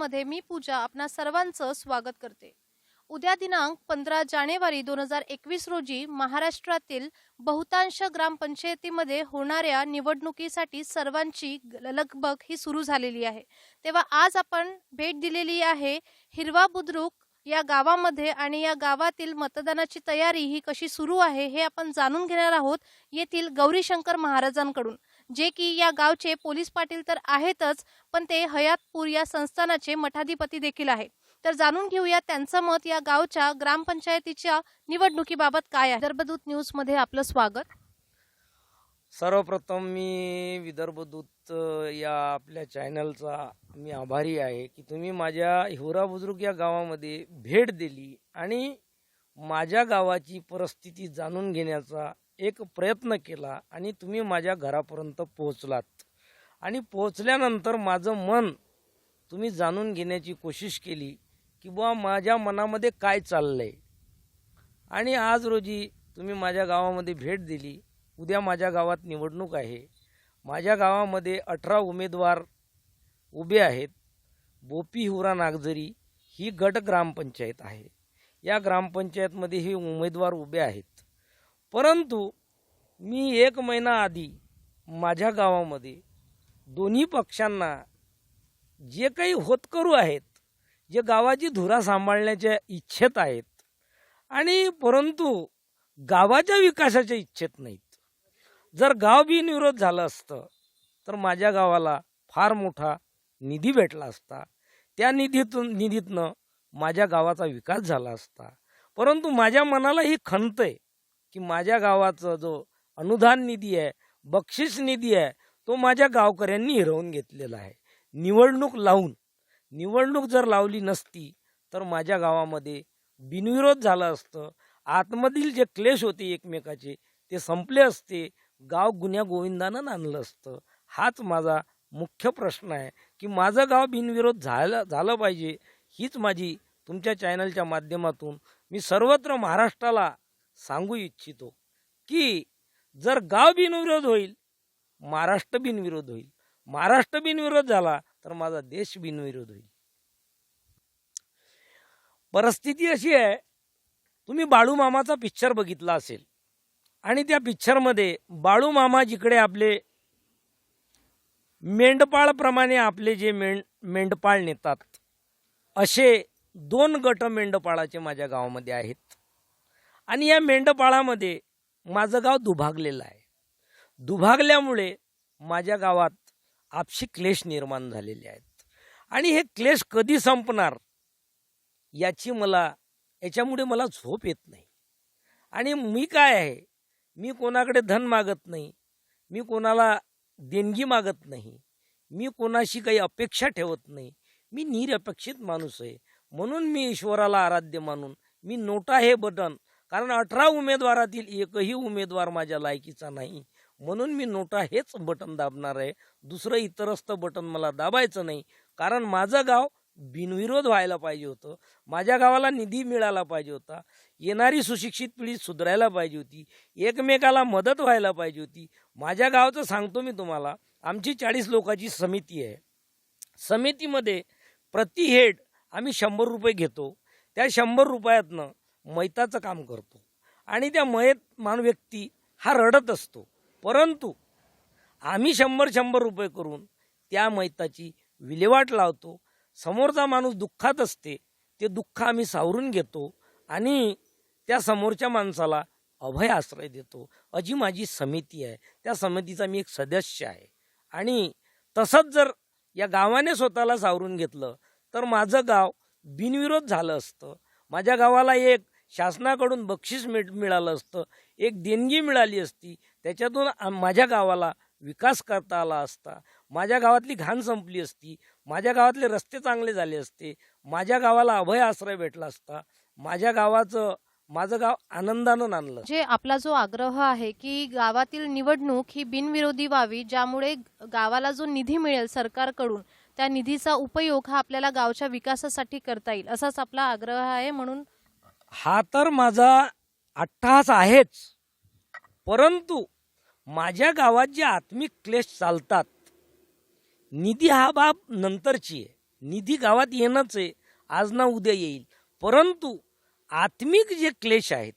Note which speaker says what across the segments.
Speaker 1: मध्ये मी पूजा आपणा सर्वांचं स्वागत करते. उद्या दिनांक पंधरा जानेवारी दोन हजार एकवीस रोजी महाराष्ट्रातील बहुतांश ग्रामपंचायतीमध्ये होणाऱ्या निवडणुकीसाठी सर्वांची लगबग ही सुरू झालेली आहे. तेव्हा आज आपण भेट दिलेली आहे हिरवा बुद्रुक या गावामध्ये आणि या गावातील मतदानाची तयारी ही कशी सुरू आहे हे आपण जाणून घेणार आहोत येथील गौरीशंकर महाराजांकडून. जे की या गावचे पोलीस पाटील तर आहेतच पण ते हयातपूर या संस्थानाचे मठाधिपती देखील आहे. तर जाणून घेऊया त्यांचं मत या गावच्या ग्रामपंचायतीच्या निवडणुकीबाबत काय आहे. विदर्भदूत न्यूजमध्ये आपलं स्वागत.
Speaker 2: सर्वप्रथम मी विदर्भदूत या आपल्या चॅनलचा मी आभारी आहे की तुम्ही माझ्या हिवरा बुजुर्ग या गावामध्ये भेट दिली आणि माझ्या गावाची परिस्थिती जाणून घेण्याचा एक प्रयत्न केला आणि तुम्ही माझ्या घरापर्यंत पोहोचलात. आणि पोहोचल्यानंतर माझं मन तुम्ही जाणून घेण्याची कोशिश केली की बुवा माझ्या मनामध्ये काय चाललं आहे आणि आज रोजी तुम्ही माझ्या गावामध्ये भेट दिली. उद्या माझ्या गावात निवडणूक आहे. माझ्या गावामध्ये अठरा उमेदवार उभे आहेत. बोपी हुरा नागझरी ही गट ग्रामपंचायत आहे. या ग्रामपंचायतमध्ये हे उमेदवार उभे आहेत. परंतु मी एक महिना आधी माझ्या गावामध्ये दोन्ही पक्षांना जे काही होतकरू आहेत जे गावाची धुरा सांभाळण्याच्या इच्छेत आहेत आणि परंतु गावाच्या विकासाच्या इच्छेत नाहीत. जर गाव बिनविरोध झालं असतं तर माझ्या गावाला फार मोठा निधी भेटला असता. त्या निधीतून निधीतनं माझ्या गावाचा विकास झाला असता. परंतु माझ्या मनाला ही खंत आहे की माझ्या गावाचं जो अनुदान निधी आहे बक्षीस निधी आहे तो माझ्या गावकऱ्यांनी हिरवून घेतलेला आहे. निवडणूक लावून निवडणूक जर लावली नसती तर माझ्या गावामध्ये बिनविरोध झालं असतं. आतमधील जे क्लेश होते एकमेकाचे ते संपले असते. गाव गुन्ह्या गोविंदानं आणलं असतं. हाच माझा मुख्य प्रश्न आहे की माझं गाव बिनविरोध झालं झालं पाहिजे हीच माझी तुमच्या चॅनलच्या माध्यमातून मी सर्वत्र महाराष्ट्राला सांगू इच्छितो की जर गाव बिनविरोध होईल महाराष्ट्र बिनविरोध होईल. महाराष्ट्र बिनविरोध झाला तर माझा देश बिनविरोध होईल. परिस्थिती अशी आहे तुम्ही बाळू मामाचा पिक्चर बघितला असेल. आणि त्या पिक्चरमध्ये बाळू मामा जिकडे आपले मेंढपाळप्रमाणे आपले जे मेंढ मेंढपाळ नेतात असे दोन गट मेंढपाळाचे माझ्या गावामध्ये आहेत. आणि या मेंढपाळामध्ये माझं गाव दुभागलेलं आहे. दुभागल्यामुळे माझ्या गावात आपशी क्लेश निर्माण झालेले आहेत. आणि हे क्लेश कधी संपणार याची मला याच्यामुळे मला झोप येत नाही. आणि मी काय आहे? मी कोणाकडे धन मागत नाही. मी कोणाला देणगी मागत नाही. मी कोणाशी काही अपेक्षा ठेवत नाही. मी निरपेक्षित माणूस आहे. म्हणून मी ईश्वराला आराध्य मानून मी नोटा हे बटन कारण अठरा उमेदवारातील एकही उमेदवार माझ्या लायकीचा नाही. म्हणून मी नोटा हेच बटन दाबणार आहे. दुसरं इतरस्त बटन मला दाबायचं नाही. कारण माझं गाव बिनविरोध व्हायला पाहिजे होतं. माझ्या गावाला निधी मिळाला पाहिजे होता. येणारी सुशिक्षित पिढी सुधारायला पाहिजे होती. एकमेकाला मदत व्हायला पाहिजे होती. माझ्या गावाचं सांगतो मी तुम्हाला. आमची चाळीस लोकांची समिती आहे. समितीमध्ये प्रति हेड आम्ही शंभर रुपये घेतो. त्या शंभर रुपयातनं मैताचं काम करतो. आणि त्या मयत मान व्यक्ती हा रडत असतो. परंतु आम्ही शंभर शंभर रुपये करून त्या मैताची विल्हेवाट लावतो. समोरचा माणूस दुःखात असते. ते दुःख आम्ही सावरून घेतो आणि त्या समोरच्या माणसाला अभय आश्रय देतो. अजी माझी समिती आहे. त्या समितीचा मी एक सदस्य आहे. आणि तसंच जर या गावाने स्वतःला सावरून घेतलं तर माझं गाव बिनविरोध झालं असतं. माझ्या गावाला एक शासनाकडून बक्षीस मिळ मिळालं असतं. एक देणगी मिळाली असती. त्याच्यातून माझ्या गावाला विकास करता आला असता. माझ्या गावातली घाण संपली असती. माझ्या गावातले रस्ते चांगले झाले असते. माझ्या गावाला अभय आश्रय भेटला असता. माझ्या गावाचं माझं गाव आनंदानं आणलं
Speaker 1: जे आपला जो आग्रह आहे की गावातील निवडणूक ही बिनविरोधी व्हावी ज्यामुळे गावाला जो निधी मिळेल सरकारकडून त्या निधीचा उपयोग हा आपल्याला गावच्या विकासासाठी करता येईल असाच आपला आग्रह आहे म्हणून
Speaker 2: हा तर माझा अट्टहास आहेच. परंतु माझ्या गावात जे आत्मिक क्लेश चालतात निधी हा बाब नंतरची आहे. निधी गावात येणंच आहे आज ना उद्या येईल. परंतु आत्मिक जे क्लेश आहेत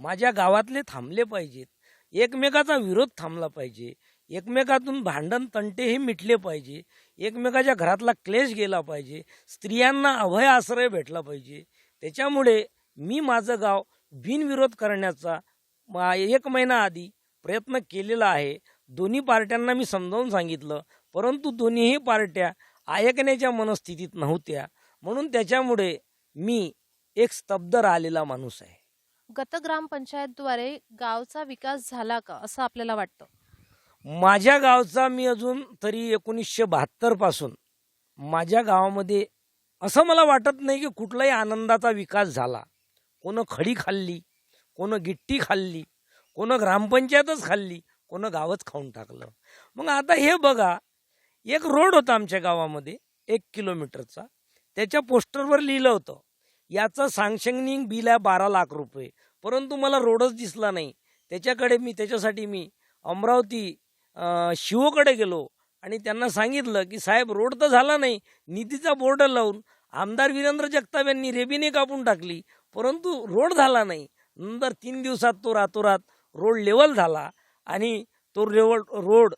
Speaker 2: माझ्या गावातले थांबले पाहिजेत. एकमेकाचा विरोध थांबला पाहिजे. एकमेकातून भांडण तंटे हे मिटले पाहिजे. एकमेकाच्या घरातला क्लेश गेला पाहिजे. स्त्रियांना अभय आश्रय भेटला पाहिजे. त्याच्यामुळे मी माझं गाव बिनविरोध करण्याचा मा- एक महिना आधी प्रयत्न केलेला आहे. दोन्ही पार्ट्यांना मी समजावून सांगितलं. परंतु दोन्हीही पार्ट्या ऐकण्याच्या मनस्थितीत नव्हत्या. म्हणून त्याच्यामुळे मी एक स्तब्ध राहिलेला माणूस आहे.
Speaker 1: गत ग्रामपंचायतद्वारे गावचा विकास झाला का असं आपल्याला वाटतं?
Speaker 2: माझ्या गावचा मी अजून तरी एकोणीसशे बहात्तरपासून माझ्या गावामध्ये असं मला वाटत नाही की कुठलाही आनंदाचा विकास झाला. कोणं खडी खाल्ली कोणं गिट्टी खाल्ली कोणं ग्रामपंचायतच खाल्ली कोणं गावच खाऊन टाकलं. मग आता हे बघा एक रोड होता आमच्या गावामध्ये एक किलोमीटरचा. त्याच्या पोस्टरवर लिहिलं होतं याचं सँक्शनिंग बिल आहे बारा लाख रुपये. परंतु मला रोडच दिसला नाही. त्याच्याकडे मी त्याच्यासाठी मी अमरावती शिवोकडे शिवकडे गेलो आणि त्यांना सांगितलं की साहेब रोड तर झाला नाही निधीचा बोर्ड लावून आमदार वीरेंद्र जगताप यांनी रेबीने कापून टाकली परंतु रोड झाला नाही. नंतर तीन दिवसात तो रातोरात रोड लेवल झाला आणि तो लेवल रोड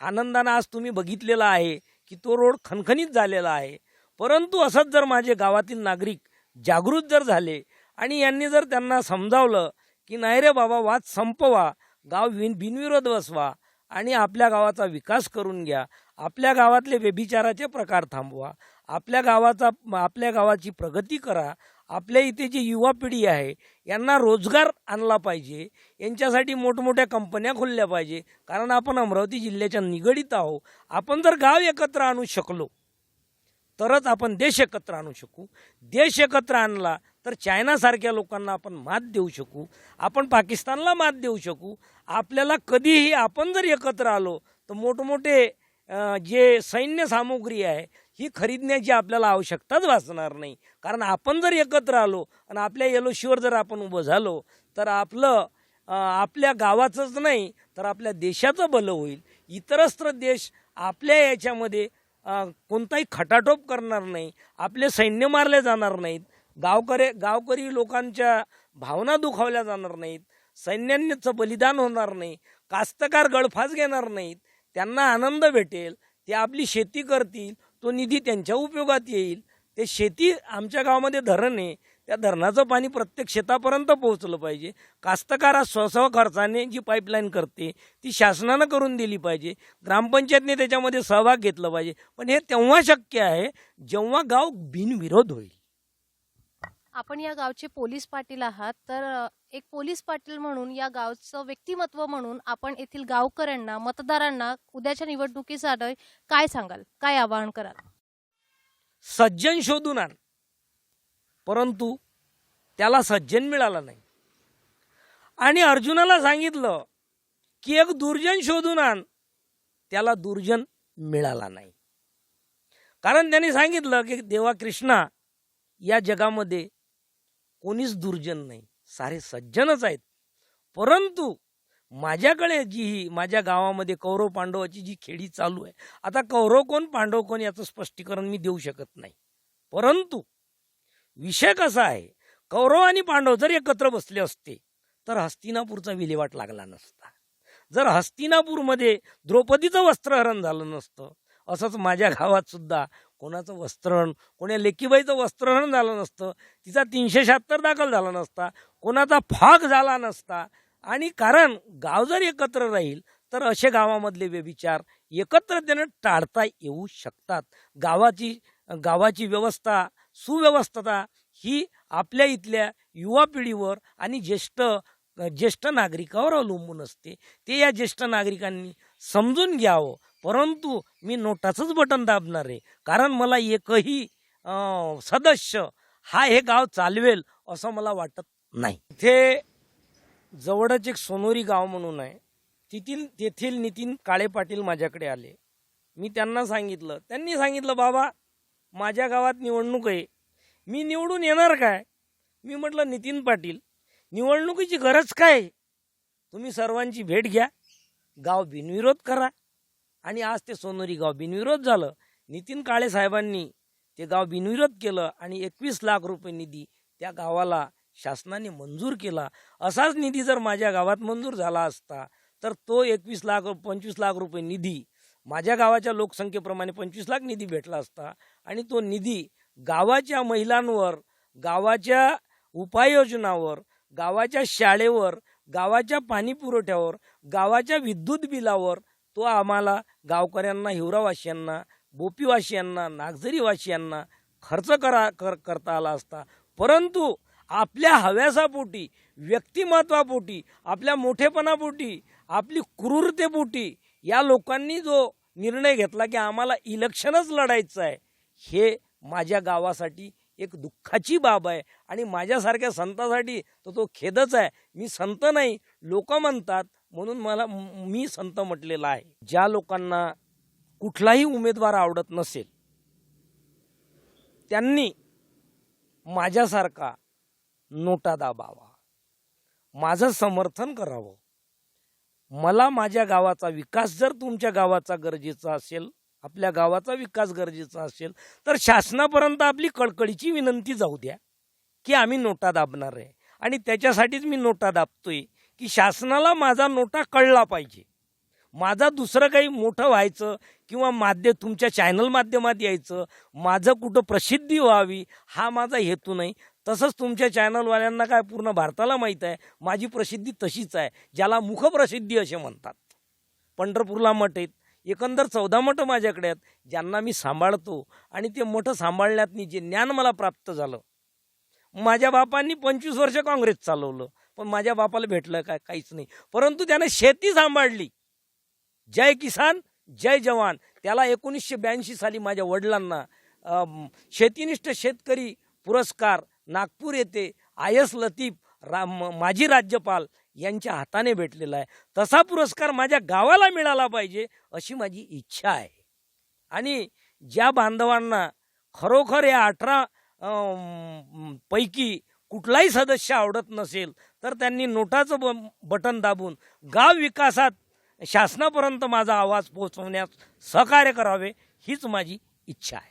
Speaker 2: आनंदानं आज तुम्ही बघितलेला आहे की तो रोड खणखणीत झालेला आहे. परंतु असंच जर माझे गावातील नागरिक जागृत जर झाले आणि यांनी जर त्यांना समजावलं की नाही रे बाबा वाद संपवा गाव बिन बिनविरोध बसवा आणि आपल्या गावाचा विकास करून घ्या आपल्या गावातले व्यभिचाराचे प्रकार थांबवा आपल्या गावाचा आपल्या गावाची प्रगती करा आपल्या इथे जी युवा पिढी आहे यांना रोजगार आणला पाहिजे. यांच्यासाठी मोठमोठ्या कंपन्या खोलल्या पाहिजे. कारण आपण अमरावती जिल्ह्याच्या निगडीत आहो. आपण जर गाव एकत्र आणू शकलो तरच आपण देश एकत्र आणू शकू. देश एकत्र आणला तर चायनासारख्या लोकांना आपण मात देऊ शकू. आपण पाकिस्तानला मात देऊ शकू. आपल्याला कधीही आपण जर एकत्र आलो तर मोठमोठे जे सैन्य सामुग्री आहे ही खरीदण्याची आपल्याला आवश्यकताच भासणार नाही. कारण आपण जर एकत्र आलो आणि आपल्या येलोशीवर जर आपण उभं झालो तर आपलं आपल्या गावाचंच नाही तर आपल्या देशाचं भलं होईल. इतरस्त्र देश आपल्या याच्यामध्ये कोणताही खटाटोप करणार नाही आपले सैन्य मारले जाणार नाहीत गावकरे गावकरी लोकांच्या भावना दुखावल्या जाणार नाहीत सैन्यांचं बलिदान होणार नाही कास्तकार गळफास घेणार नाहीत त्यांना आनंद भेटेल ते आपली शेती करतील तो निधी त्यांच्या उपयोगात येईल. ते शेती आमच्या गावामध्ये धरण आहे. त्या धरणाचं पाणी प्रत्येक शेतापर्यंत पोहोचलं पाहिजे. कास्तकार स्वस्व खर्चाने जी पाईपलाईन करते ती शासनानं करून दिली पाहिजे. ग्रामपंचायतने त्याच्यामध्ये सहभाग घेतला पाहिजे. पण हे तेव्हा शक्य आहे जेव्हा गाव बिनविरोध होईल.
Speaker 1: आपण या गावचे पोलीस पाटील आहात तर एक पोलीस पाटील म्हणून या गावचं व्यक्तिमत्व म्हणून आपण येथील गावकऱ्यांना मतदारांना उद्याच्या निवडणुकीसाठी काय सांगाल? काय आवाहन कराल?
Speaker 2: सज्जन शोधून आण. परंतु त्याला सज्जन मिळाला नाही. आणि अर्जुनाला सांगितलं की एक दुर्जन शोधून आण. त्याला दुर्जन मिळाला नाही. कारण त्यांनी सांगितलं की देवा कृष्णा या जगामध्ये कोणीच दुर्जन नाही. सारे सज्जनच आहेत. परंतु माझ्याकडे जी ही माझ्या गावामध्ये कौरव पांडवाची जी खेळी चालू आहे आता कौरव कोण पांडव कोण याचं स्पष्टीकरण मी देऊ शकत नाही. परंतु विषय कसा आहे कौरव आणि पांडव जर एकत्र बसले असते तर हस्तिनापूरचा विल्हेवाट लागला नसता. जर हस्तिनापूरमध्ये द्रौपदीचं वस्त्रहरण झालं नसतं असंच माझ्या गावात सुद्धा कोणाचं वस्त्रहरण कोण्या लेकीबाईचं वस्त्रहरण झालं नसतं तिचा तीनशे शहात्तर दाखल झाला नसता कोणाचा फाग झाला नसता. आणि कारण गाव जर एकत्र राहील तर असे गावामधले व्यभिचार एकत्रतेनं टाळता येऊ शकतात. गावाची गावाची व्यवस्था सुव्यवस्थता ही आपल्या इथल्या युवा पिढीवर आणि ज्येष्ठ ज्येष्ठ नागरिकावर अवलंबून असते. ते या ज्येष्ठ नागरिकांनी समजून घ्यावं. परंतु मी नोटाचंच बटन दाबणार आहे. कारण मला एकही सदस्य हा हे गाव चालवेल असं मला वाटत नाही. इथे जवळच एक सोनोरी गाव म्हणून आहे. तिथील तेथील नितीन काळे पाटील माझ्याकडे आले. मी त्यांना सांगितलं. त्यांनी सांगितलं बाबा माझ्या गावात निवडणूक आहे. मी निवडून येणार काय? मी म्हटलं नितीन पाटील निवडणुकीची गरज काय आहे? तुम्ही सर्वांची भेट घ्या. गाव बिनविरोध करा. आणि आज ते सोनोरी गाव बिनविरोध झालं. नितीन काळे साहेबांनी ते गाव बिनविरोध केलं आणि एकवीस लाख रुपये निधी त्या गावाला शासनाने मंजूर केला. असाच निधी जर माझ्या गावात मंजूर झाला असता तर तो एकवीस लाख पंचवीस लाख रुपये निधी माझ्या गावाच्या लोकसंख्येप्रमाणे पंचवीस लाख निधी भेटला असता आणि तो निधी गावाच्या महिलांवर गावाच्या उपाययोजनावर गावाच्या शाळेवर गावाच्या पाणी पुरवठ्यावर गावाच्या विद्युत बिलावर तो आम्हाला गावकऱ्यांना हिवरावासियांना बोपीवासियांना नागझरीवासियांना खर्च करा कर करता आला असता. परंतु आपल्या हव्यासापोटी व्यक्तिमत्वापोटी आपल्या मोठेपणापोटी आपली क्रूरतेपोटी या लोकांनी जो निर्णय घेतला की आम्हाला इलेक्शनच लढायचं आहे हे माझ्या गावासाठी एक दुःखाची बाब आहे आणि माझ्यासारख्या संतासाठी तर तो खेदच आहे. मी संत नाही लोक म्हणतात म्हणून मला मी संत म्हटलेला आहे ज्या लोकांना कुठलाही उमेदवार आवडत नसेल त्यांनी माझ्यासारखा नोटा दाबावा माझं समर्थन करावं. मला माझ्या गावाचा विकास जर तुमच्या गावाचा गरजेचा असेल आपल्या गावाचा विकास गरजेचा असेल तर शासनापर्यंत आपली कळकळीची विनंती जाऊ द्या की आम्ही नोटा दाबणार आहे. आणि त्याच्यासाठीच मी नोटा दाबतोय की शासनाला माझा नोटा कळला पाहिजे. माझा दुसरं काही मोठं व्हायचं किंवा माध्यम तुमच्या चॅनल माध्यमात यायचं माझं कुठं प्रसिद्धी व्हावी हा माझा हेतू नाही. तसंच तुमच्या चॅनलवाल्यांना काय पूर्ण भारताला माहीत आहे माझी प्रसिद्धी तशीच आहे ज्याला मुखप्रसिद्धी असे म्हणतात. पंढरपूरला मठ आहेत एकंदर चौदा मठ माझ्याकडे आहेत ज्यांना मी सांभाळतो आणि ते मठं सांभाळण्यातनी जे ज्ञान मला प्राप्त झालं. माझ्या बापांनी पंचवीस वर्ष काँग्रेस चालवलं. पण माझ्या बापाला भेटलं काय काहीच नाही. परंतु त्याने शेती सांभाळली. जय किसान जय जवान. त्याला एकोणीसशे ब्याऐंशी साली माझ्या वडिलांना शेतीनिष्ठ शेतकरी पुरस्कार नागपूर येथे आय एस लतीफ रा माजी राज्यपाल यांच्या हाताने भेटलेला आहे. तसा पुरस्कार माझ्या गावाला मिळाला पाहिजे अशी माझी इच्छा आहे. आणि ज्या बांधवांना खरोखर या अठरा पैकी कुठलाही सदस्य आवडत नसेल तर त्यांनी नोटाचं ब बटन दाबून गाव विकासात शासनापर्यंत माझा आवाज पोहोचवण्यास सहकार्य करावे हीच माझी इच्छा आहे.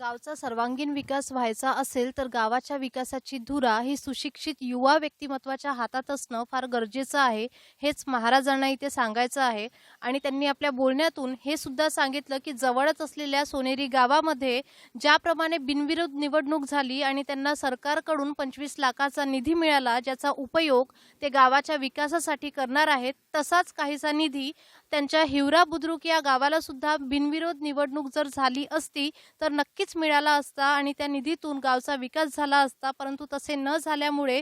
Speaker 1: गावचा सर्वांगीण विकास व्हायचा असेल तर गावाच्या विकासाची धुरा ही सुशिक्षित युवा व्यक्तिमत्वाच्या हातात असणं फार गरजेचं आहे हेच महाराजांना इथे सांगायचं आहे. आणि त्यांनी आपल्या बोलण्यातून हे सुद्धा सांगितलं की जवळच असलेल्या सोनेरी गावामध्ये ज्याप्रमाणे बिनविरोध निवडणूक झाली आणि त्यांना सरकारकडून पंचवीस लाखाचा निधी मिळाला ज्याचा उपयोग ते गावाच्या विकासासाठी करणार आहेत तसाच काहीसा निधी त्यांच्या हिवरा बुद्रुक या गावाला सुद्धा बिनविरोध निवडणूक जर झाली असती तर नक्कीच मिळाला असता आणि त्या निधीतून गावचा विकास झाला असता परंतु तसे न झाल्यामुळे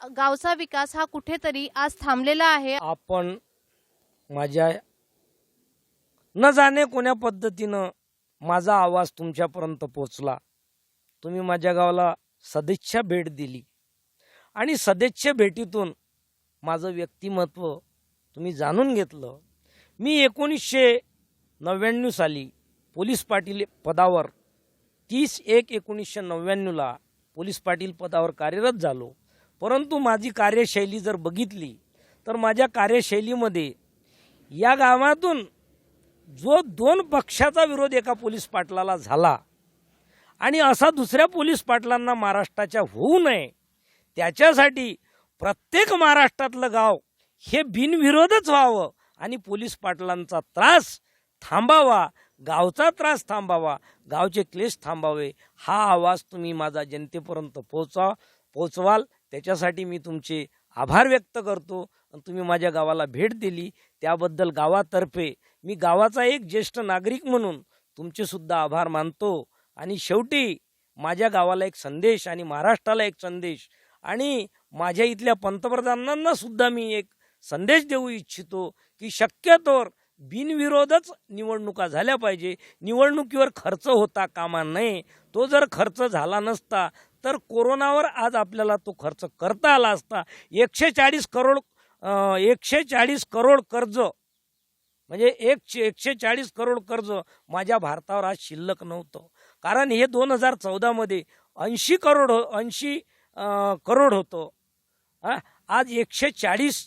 Speaker 1: गावचा विकास हा कुठेतरी आज थांबलेला आहे.
Speaker 2: आपण माझ्या न जाणे कोण्या पद्धतीनं माझा आवाज तुमच्यापर्यंत पोचला तुम्ही माझ्या गावाला सदिच्छा भेट दिली. आणि सदिच्छा भेटीतून माझं व्यक्तिमत्व तुम्ही जाणून घेतलं. मी एकोणीसशे नव्याण्णव साली पोलीस पाटील पदावर तीस एक एकोणीसशे नव्याण्णवला पोलीस पाटील पदावर कार्यरत झालो. परंतु माझी कार्यशैली जर बघितली तर माझ्या कार्यशैलीमध्ये या गावातून जो दोन पक्षाचा विरोध एका पोलीस पाटलाला झाला आणि असा दुसऱ्या पोलीस पाटलांना महाराष्ट्राच्या होऊ नये त्याच्यासाठी प्रत्येक महाराष्ट्रातलं गाव हे बिनविरोधच व्हावं आणि पोलीस पाटलांचा त्रास थांबावा गावचा त्रास थांबावा गावचे क्लेश थांबावे हा आवाज तुम्ही माझा जनतेपर्यंत पोहोचा पोचवाल त्याच्यासाठी मी तुमचे आभार व्यक्त करतो आणि तुम्ही माझ्या गावाला भेट दिली. त्याबद्दल गावातर्फे मी गावाचा एक ज्येष्ठ नागरिक म्हणून तुमचेसुद्धा आभार मानतो. आणि शेवटी माझ्या गावाला एक संदेश आणि महाराष्ट्राला एक संदेश आणि माझ्या इथल्या पंतप्रधानांना सुद्धा मी एक संदेश देऊ इच्छितो की शक्यतोवर बिनविरोधच निवडणुका झाल्या पाहिजे. निवडणुकीवर खर्च होता कामा नये. तो जर खर्च झाला नसता तर कोरोनावर आज आपल्याला तो खर्च करता आला असता. एकशे चाळीस करोड एकशे चाळीस करोड कर्ज म्हणजे एक एकशे चाळीस करोड कर्ज माझ्या भारतावर आज शिल्लक नव्हतं. कारण हे दोन हजार चौदामध्ये ऐंशी करोड ऐंशी करोड होतं. आज एकशे चाळीस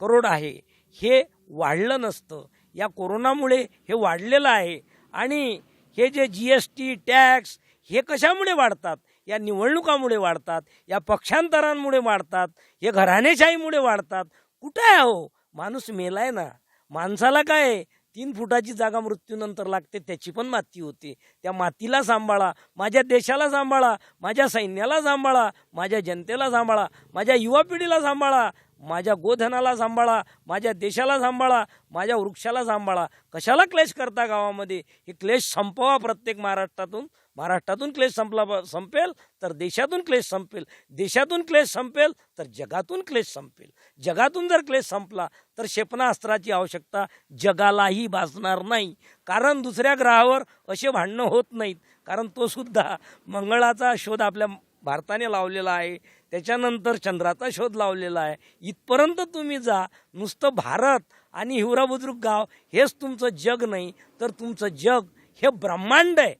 Speaker 2: करोड आहे. हे वाढलं नसतं. या कोरोनामुळे हे वाढलेलं आहे. आणि हे जे जी एस टी टॅक्स हे कशामुळे वाढतात? या निवडणुकामुळे वाढतात या पक्षांतरांमुळे वाढतात हे घराणेशाहीमुळे वाढतात. कुठं आहे हो? माणूस मेलाय ना. माणसाला काय? तीन फुटाची जागा मृत्यूनंतर लागते त्याची पण माती होते. त्या मातीला सांभाळा माझ्या देशाला सांभाळा माझ्या सैन्याला सांभाळा माझ्या जनतेला सांभाळा माझ्या युवा पिढीला सांभाळा. माझ्या गोधनाला सांभाळा माझ्या देशाला सांभाळा माझ्या वृक्षाला सांभाळा. कशाला क्लेश करता गावामध्ये? हे क्लेश संपवा प्रत्येक महाराष्ट्रातून. महाराष्ट्रातून क्लेश संपला संपेल तर देशातून क्लेश संपेल. देशातून क्लेश संपेल तर जगातून क्लेश संपेल. जगातून जर क्लेश संपला तर क्षेपणास्त्राची आवश्यकता जगालाही भासणार नाही. कारण दुसऱ्या ग्रहावर असे भांडणं होत नाहीत. कारण तो सुद्धा मंगळाचा शोध आपल्या भारताने लावलेला आहे. त्याच्यानंतर चंद्राचा शोध लावलेला आहे. इथपर्यंत तुम्ही जा. नुसतं भारत आणि हिवरा बुद्रुक गाव हेच तुमचं जग नाही तर तुमचं जग हे ब्रह्मांड आहे.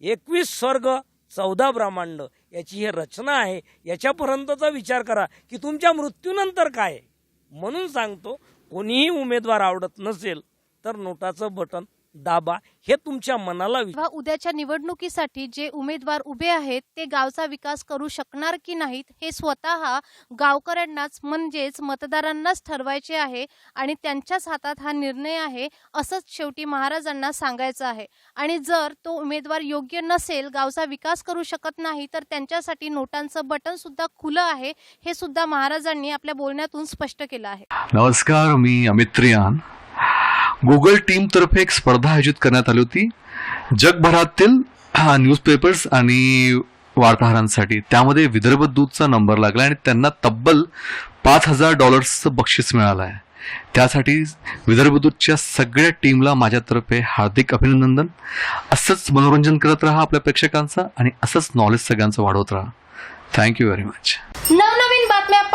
Speaker 2: एकवीस स्वर्ग चौदा ब्रह्मांड याची ही रचना आहे. याच्यापर्यंतचा विचार करा की तुमच्या मृत्यूनंतर काय आहे. म्हणून सांगतो कोणीही उमेदवार आवडत नसेल तर नोटाचं बटन दाबा हे तुमच्या मनाला विचार
Speaker 1: उद्याच्या निवडणुकीसाठी जे उमेदवार उभे आहेत ते गावचा विकास करू शकणार की नाहीत हे स्वतः गावकऱ्यांनाच म्हणजेच मतदारांनाच ठरवायचे आहे आणि त्यांच्याच हातात हा निर्णय आहे असंच शेवटी महाराजांना सांगायचं आहे. आणि जर तो उमेदवार योग्य नसेल गावचा विकास करू शकत नाही तर त्यांच्यासाठी नोटांचं बटन सुद्धा खुलं आहे हे सुद्धा महाराजांनी आपल्या बोलण्यातून स्पष्ट केलं आहे.
Speaker 3: नमस्कार मी अमित त्रियान गुगल टीम तर्फे एक स्पर्धा आयोजित करण्यात आली होती. जगभरातील न्यूजपेपर्स आणि वार्ताहरांसाठी. त्यामध्ये विदर्भ दूतचा नंबर लागला आणि त्यांना तब्बल पाच हजार डॉलर्सचं बक्षीस मिळालं आहे. त्यासाठी विदर्भ दूतच्या सगळ्या टीमला माझ्यातर्फे हार्दिक अभिनंदन. असंच मनोरंजन करत राहा आपल्या प्रेक्षकांचं आणि असंच नॉलेज सगळ्यांचं वाढवत राहा. थँक्यू व्हेरी मच
Speaker 1: नवनवीन